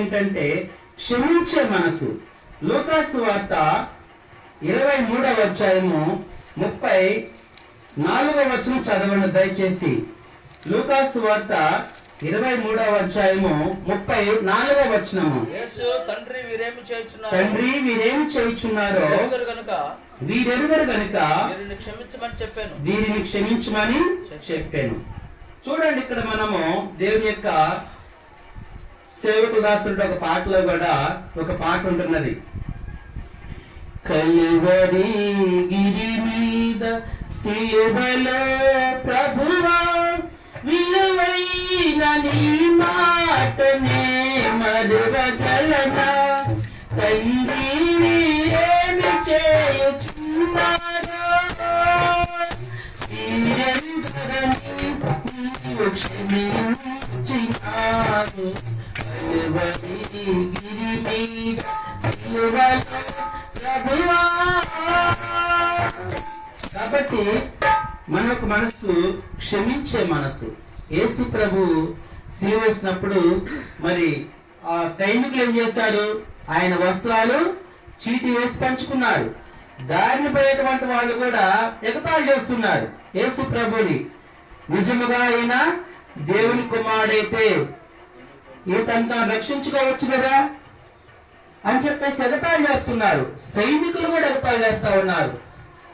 ఏంటంటే క్షమించే మనసు. లూకాసు వార్త ఇరవై మూడవ అధ్యాయము ముప్పై నాలుగవ వచనం చదవండి దయచేసి. లూకాసు వార్త ఇరవై మూడవ అధ్యాయము ముప్పై నాలుగవ వచనము. తండ్రి వీరేమి చేయుచున్నారు? తండ్రి వీరేమి చేయుచున్నారో గనుక? వీరెరుగరు గనుక వీరిని క్షమించమని చెప్పాను. వీరిని క్షమించమని చెప్పాను. చూడండి ఇక్కడ మనము దేవుని యొక్క సేవకు దాసుడు ఒక పాటలో కూడా ఒక పాట ఉంటున్నది. కలువరి గిరి మీద శివల ప్రభువా విలువైన నీ మాటనే మరువగలనా? తండ్రి వీరేమి చేయుచున్నారో? కాబట్టి మనకు మనసు క్షమించే మనసు యేసు ప్రభు సీవేసినప్పుడు మరి ఆ సైనికులు ఏం చేశారు? ఆయన వస్త్రాలు చీటి వేసి పంచుకున్నారు. దారిని పోయేటువంటి వాళ్ళు కూడా ఎగతాళి చేస్తున్నారు. యేసు ప్రభుని. నిజముగా అయినా దేవుని కుమారుడైతే ఈతంతా రక్షించుకోవచ్చు కదా? అని చెప్పేసి ఎగతాళి చేస్తున్నారు సైనికులు కూడా ఎగతాళి చేస్తా ఉన్నారు.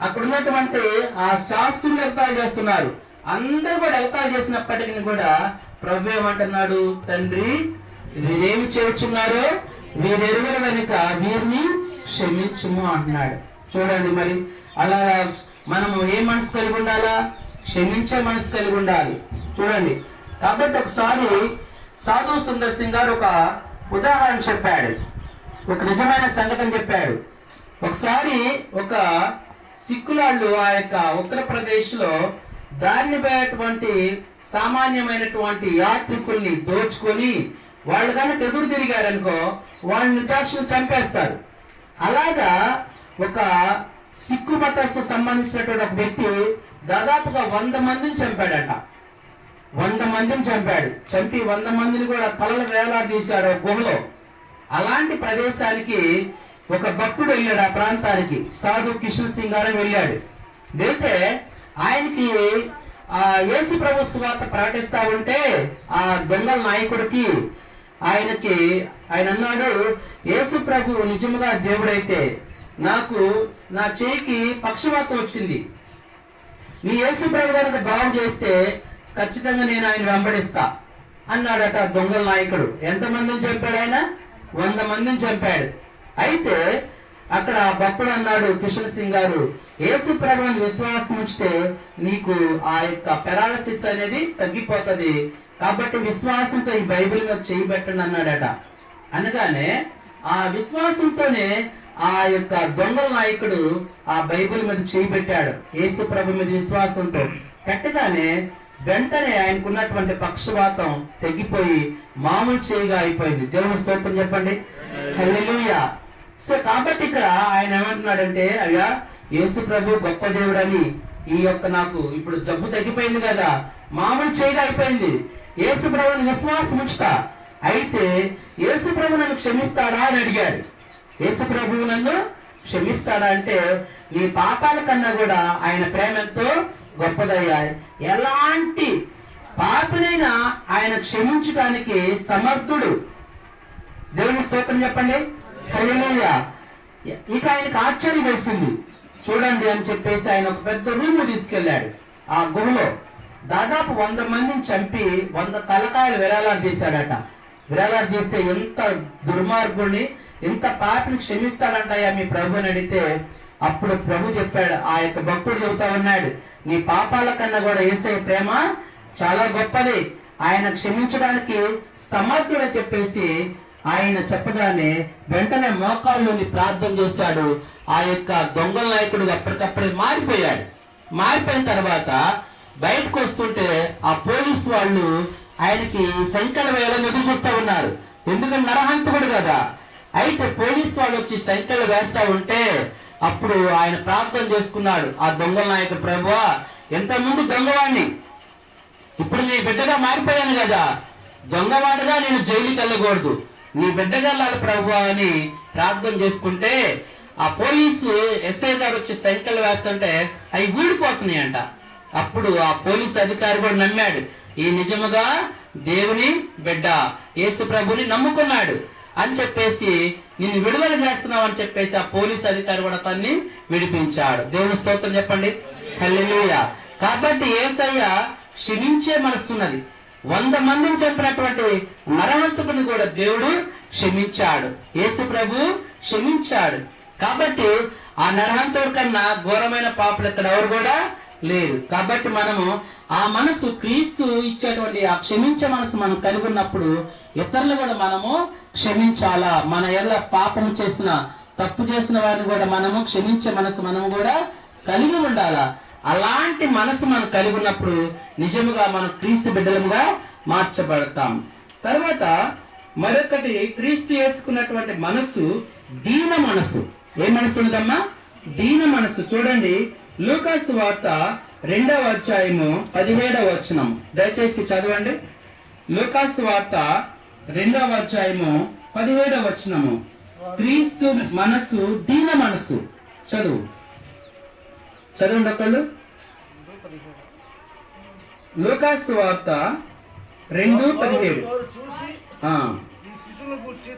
అక్కడ ఉన్నటువంటి ఆ శాస్త్రులు ఎగతాళి చేస్తున్నారు. అందరూ కూడా ఎగతాళి చేసినప్పటికీ కూడా ప్రభు ఏమంటున్నాడు? తండ్రి వీరేమి చేర్చున్నారో వీరెరుగరు వెనుక వీరిని క్షమించుము అంటున్నాడు. చూడండి మరి అలా మనము ఏ మనసు కలిగి ఉండాలా? క్షమించే మనసు కలిగి ఉండాలి. చూడండి. కాబట్టి ఒకసారి సాధు సుందర్ సింగ్ గారు ఒక ఉదాహరణ చెప్పాడు. ఒక నిజమైన సంఘటన చెప్పాడు. ఒకసారి ఒక సిక్కులాళ్ళు ఆ యొక్క ఉత్తరప్రదేశ్లో లో సామాన్యమైనటువంటి యాత్రికుల్ని దోచుకొని వాళ్ళు కనుక ఎదురు తిరిగారనుకో వాళ్ళని నిర్దాక్షిణ చంపేస్తారు. అలాగా ఒక సిక్కు మతస్థు సంబంధించినటువంటి ఒక వ్యక్తి దాదాపుగా వంద మందిని చంపాడట. వంద మందిని చంపాడు. చంపి వంద మందిని కూడా తలలు వేలాడదీశాడు గుహలో. అలాంటి ప్రదేశానికి ఒక భక్తుడు వెళ్ళాడు ఆ ప్రాంతానికి. సాధు కిషన్ సింగ్ గారు వెళ్ళాడు. వెళ్తే ఆయనకి ఆ యేసు ప్రభు సువార్త ప్రకటిస్తా ఉంటే ఆ దొంగల నాయకుడికి ఆయనకి ఆయన అన్నాడు యేసు ప్రభు నిజముగా దేవుడైతే నాకు నా చేయికి పక్షవాతం వచ్చింది. నీ యేసు ప్రభు గారిని బాగు చేస్తే ఖచ్చితంగా నేను ఆయన వెంబడిస్తా అన్నాడట దొంగల నాయకుడు. ఎంతమందిని చంపాడు ఆయన? వంద మందిని చంపాడు. అయితే అక్కడ భక్తుడు అన్నాడు కిషన్ సింగ్ గారు యేసు ప్రభుని విశ్వాసం ఉంచితే నీకు ఆ యొక్క పెరాలసిస్ అనేది తగ్గిపోతది. కాబట్టి విశ్వాసంతో ఈ బైబిల్ మీద చేయబెట్టండి అన్నాడట. అనగానే ఆ విశ్వాసంతోనే ఆ యొక్క దొంగల నాయకుడు ఆ బైబిల్ మీద చేయబెట్టాడు. యేసు ప్రభు మీద విశ్వాసంతో. పెట్టగానే వెంటనే ఆయనకున్నటువంటి పక్షవాతం తగ్గిపోయి మామూలు చేయిగా అయిపోయింది. దేవుని స్తోత్రం చెప్పండి. హల్లెలూయా. సో కాబట్టి ఇక్కడ ఆయన ఏమంటున్నాడంటే అయ్యా యేసు ప్రభు గొప్ప దేవుడని ఈ యొక్క నాకు ఇప్పుడు జబ్బు తగ్గిపోయింది కదా. మామూలు చేయగా అయిపోయింది. యేసు ప్రభుని విశ్వాసం ఉంచుతా అయితే యేసు ప్రభు నన్ను క్షమిస్తాడా అని అడిగాడు. యేసు ప్రభువు నన్ను క్షమిస్తాడా అంటే నీ పాపాల కన్నా కూడా ఆయన ప్రేమతో గొప్పదయ్యాయి. గొప్పదయ్యా ఎలాంటి పాపినైనా ఆయన క్షమించడానికి సమర్థుడు. దేవుని స్తోత్రం చెప్పండి. హల్లెలూయా. ఇక ఆయనకు ఆశ్చర్యం వేసింది. చూడండి అని చెప్పేసి ఆయన ఒక పెద్ద రూమ్ తీసుకెళ్ళాడు ఆ గుహలో దాదాపు వంద మందిని చంపి వంద తలకాయలు విరాళాలు తీశాడట. విరాళాలు తీస్తే ఎంత దుర్మార్గుడిని ఎంత పాపిని క్షమిస్తాడంటయ్యా మీ ప్రభుని అడిగితే అప్పుడు ప్రభు చెప్పాడు ఆ యొక్క భక్తుడు చెబుతా ఉన్నాడు నీ పాపాల కన్నా కూడా వేసే ప్రేమ చాలా గొప్పది. ఆయన క్షమించడానికి సమర్థుడని చెప్పేసి ఆయన చెప్పగానే వెంటనే మోకాల్లోని ప్రార్థన చేశాడు. ఆ యొక్క దొంగల నాయకుడు అప్పటికప్పుడే మారిపోయాడు. మారిపోయిన తర్వాత బయటకు వస్తుంటే ఆ పోలీస్ వాళ్ళు ఆయనకి సంకట వేయాలని ఎదురు చూస్తూ ఉన్నారు. ఎందుకంటే నరహంతకుడు కదా. అయితే పోలీస్ వాళ్ళు వచ్చి సంఖ్యలు వేస్తా ఉంటే అప్పుడు ఆయన ప్రార్థన చేసుకున్నాడు. ఆ దొంగల నాయకుడు ప్రభువా ఎంత ముందు దొంగవాణ్ణి? ఇప్పుడు నీ బిడ్డగా మారిపోయాను కదా. దొంగవాడుగా నేను జైలుకి వెళ్ళకూడదు. నీ బిడ్డగల్లాలి ప్రభు అని ప్రార్థన చేసుకుంటే ఆ పోలీసు ఎస్ఐ గారు వచ్చి సైకిల్ వేస్తుంటే అవి ఊడిపోతున్నాయి అంట అప్పుడు ఆ పోలీసు అధికారి కూడా నమ్మాడు. ఈ నిజముగా దేవుని బిడ్డ యేసు ప్రభుని నమ్ముకున్నాడు అని చెప్పేసి నిన్ను విడుదల చేస్తున్నావు అని చెప్పేసి ఆ పోలీస్ అధికారి కూడా తన్ని విడిపించాడు. దేవుని స్తోత్రం చెప్పండి. హల్లెలూయ. కాబట్టి ఏసయ్య క్షమించే మనస్సున్నది. వంద మందిని చెప్పినటువంటి నరవంతుకుని కూడా దేవుడు క్షమించాడు. యేసు ప్రభు క్షమించాడు. కాబట్టి ఆ నరహంతుడి కన్నా ఘోరమైన పాపలు ఇక్కడ ఎవరు కూడా లేరు. కాబట్టి మనము ఆ మనసు క్రీస్తు ఇచ్చేటువంటి ఆ క్షమించే మనసు మనం కలిగి ఉన్నప్పుడు ఇతరులు కూడా మనము క్షమించాలా? మన ఎల్ల పాపం చేసిన తప్పు చేసిన వారిని కూడా మనము క్షమించే మనసు మనము కూడా కలిగి ఉండాలా? అలాంటి మనసు మనం కలిగి ఉన్నప్పుడు నిజముగా మనం క్రీస్తు బిడ్డలుగా మార్చబడతాం. తర్వాత మరొకటి క్రీస్తు వేసుకున్నటువంటి మనసు దీన మనసు. ఏ మనసు ఉందమ్మా దీన మనసు. చూడండి లూకాసు వార్త రెండవ అధ్యాయము పదిహేడవ వచనం. దయచేసి చదవండి. లూకాసు వార్త రెండవ అధ్యాయము పదిహేడవ వచనము. క్రీస్తు మనసు దీన మనసు చదువు. చదవండి ఒకళ్ళు. లూకాసు వార్త రెండు పదిహేడు.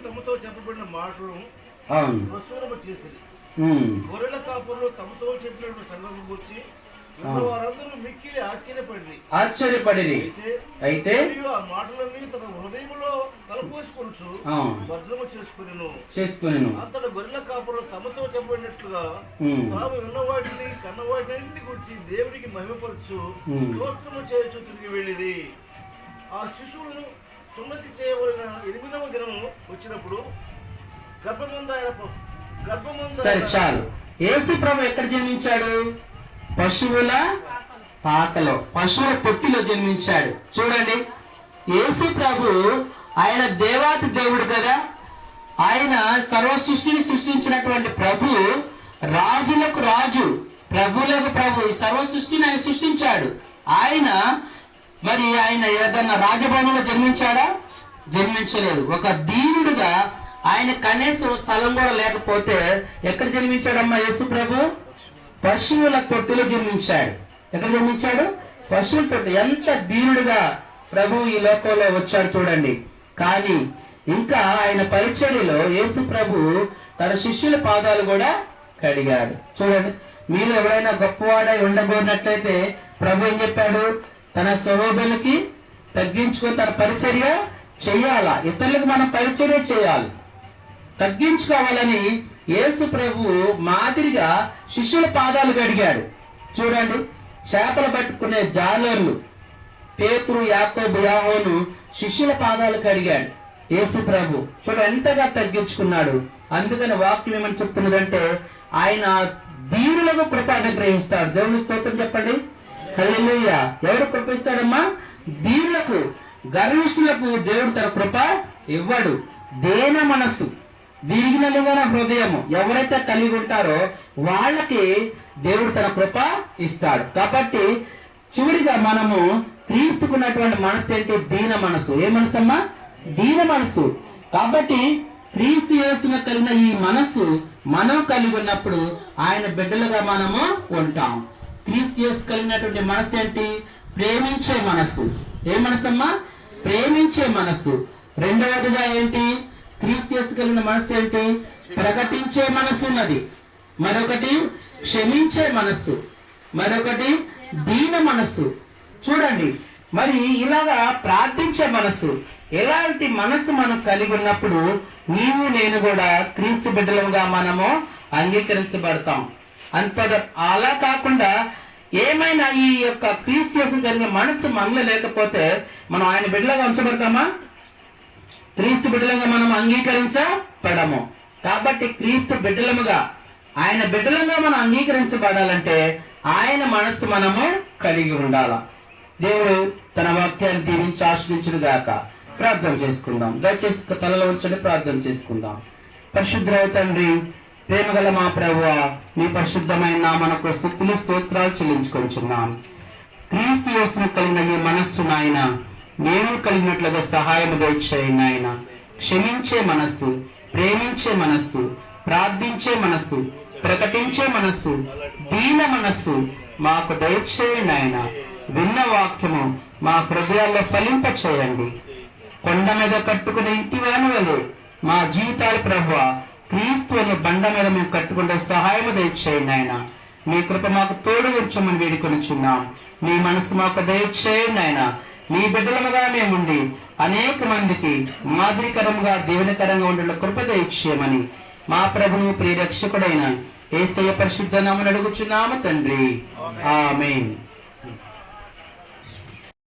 తమతో చెప్పబడిన మాటలు గొర్రెల తమతో చెప్పినటువంటి సంగతి గురించి ఆశ్చర్యపడి అయితే ఆ మాటలన్నీ తన తలపోసుకొనుచు భద్రము చేసుకునేను. చేసుకునేను. అంతట గొర్రెల కాపులు తమతో చెప్పబడినట్లుగా ఉమ్, తాము విన్నవాటిని కన్నవాటిని గురించి దేవునికి మహిమపరచు. స్తోత్రము చేయొచ్చు తిరిగి వెళ్ళిరి. ఆ శిశువులను సున్నతి చేయబడిన ఎనిమిదవ దినము వచ్చినప్పుడు గర్భమందు ఆయన ప- గర్భమందు సరే ఆయన- చాలు. యేసు ప్రభు ఎక్కడ జన్మించాడు? పశువుల పాకలో. పశువుల తొట్టిలో జన్మించాడు. చూడండి. యేసు ప్రభు ఆయన దేవాతి దేవుడు కదా. ఆయన సర్వ సృష్టిని సృష్టించినటువంటి ప్రభు రాజులకు రాజు ప్రభులకు ప్రభు. ఈ సర్వ సృష్టిని ఆయన సృష్టించాడు. ఆయన మరి ఆయన ఏదన్నా రాజభవనంలో జన్మించాడా? జన్మించలేదు. ఒక దీనుడుగా ఆయన కనీసం స్థలం కూడా లేకపోతే ఎక్కడ జన్మించాడమ్మా యేసు ప్రభు? పశువుల తొట్టులో జన్మించాడు. ఎక్కడ జన్మించాడు? పశువుల తొట్టు. ఎంత దీనుడుగా ప్రభు ఈ లోకంలో వచ్చాడు చూడండి. కానీ ఇంకా ఆయన పరిచర్యలో యేసు ప్రభు తన శిష్యుల పాదాలు కూడా కడిగాడు. చూడండి మీరు ఎవరైనా గొప్పవాడై ఉండబోనట్లయితే ప్రభు ఏం చెప్పాడు? తన సహోదరులకి తగ్గించుకొని తన పరిచర్య చేయాలా? ఇతరులకు మనం పరిచర్య చేయాలి. తగ్గించుకోవాలని యేసు ప్రభు మాదిరిగా శిష్యుల పాదాలు కడిగాడు. చూడండి చేపలు పట్టుకునే జాలర్లు పేతురు యాకోబు యాహోను శిష్యుల పాదాలు కడిగాడు యేసు ప్రభు చూడ ఎంతగా తగ్గించుకున్నాడు. అందుకని వాక్యం ఏమని చెప్తున్నదంటే ఆయన దీనులకు కృప అనుగ్రహిస్తాడు. దేవుని స్తోత్రం చెప్పండి. హల్లెలూయా. ఎవరు కృపిస్తాడమ్మా? దీనులకు గర్విష్ఠులకు దేవుడు తన కృప ఇవ్వడు. దేన మనస్సు విరిగినలుగా హృదయము ఎవరైతే కలిగి ఉంటారో వాళ్ళకి దేవుడు తన కృప ఇస్తాడు. కాబట్టి చివరిగా మనము క్రీస్తుకున్నటువంటి మనసు ఏంటి? దీన మనసు ఏ మనసు అమ్మా దీన మనసు కాబట్టి క్రీస్తు యేసున కలిగిన ఈ మనసు మనం కలిగి ఉన్నప్పుడు ఆయన బిడ్డలుగా మనము ఉంటాం. క్రీస్తు యేసు కలిగినటువంటి మనసు ఏంటి? ప్రేమించే మనసు ఏ మనసు అమ్మా ప్రేమించే మనసు రెండవదిగా ఏంటి? క్రీస్తు యేసు కలిగిన మనసు ఏంటి? ప్రకటించే మనసు ఉన్నది. మరొకటి క్షమించే మనస్సు. మరొకటి దీన మనస్సు. చూడండి. మరి ఇలాగా ప్రార్థించే మనస్సు ఎలాంటి మనస్సు మనం కలిగి ఉన్నప్పుడు నీవు నేను కూడా క్రీస్తు బిడ్డలంగా మనము అంగీకరించబడతాం. అంతగా అలా కాకుండా ఏమైనా ఈ యొక్క క్రీస్తు యేసు కలిగిన మనస్సు మనలో లేకపోతే మనం ఆయన బిడ్డలుగా ఉంచబడతామా? క్రీస్తు బిడ్డలుగా మనం అంగీకరించబడము. కాబట్టి క్రీస్తు బిడ్డలముగా ఆయన బిడ్డలంగా మనం అంగీకరించబడాలంటే ఆయన మనస్సు మనము కలిగి ఉండాలా? దేవుడు తన వాక్యాన్ని దీవించి ఆశ్రయించుడు గాక ప్రార్థన చేసుకుందాం. దయచేసి తలలో ఉంచండి ప్రార్థన చేసుకుందాం. పరిశుద్ధ తండ్రి ప్రేమగల మా ప్రభు మీ పరిశుద్ధమైన నామనకు స్థుతులు స్తోత్రాలు చెల్లించుకొంచున్నాం క్రీస్తు యేసును కలిగిన మీ మనస్సు నాయన నేను కలిగినట్లుగా సహాయం దయచేయండి నాయన. క్షమించే మనస్సు ప్రేమించే మనస్సు ప్రార్థించే మనస్సు ప్రకటించే మనస్సు దీన మనస్సు మాకు దయచేయండి ఆయన విన్న వాక్యము మా హృదయాల్లో ఫలింప చేయండి కొండ మీద కట్టుకునే ఇంటి వలె మా జీవితాలు ప్రభు క్రీస్తు అనే బండ మీద మేము కట్టుకుంటే సహాయము దయచేయండి ఆయన మీ కృప మాకు తోడు ఉంచమని వేడుకొనిచున్నాం. మీ మనసు మాకు దయచేయండి ఆయన మీ బిడ్డలముగా మేముండి అనేక మందికి మాదిరికరంగా దేవునికరంగా ఉండే కృప దయచేయమని మా ప్రభువు ప్రియరక్షకుడైన ఏసయ్య పరిశుద్ధ నామని అడుగుచున్నాము తండ్రి. ఆమె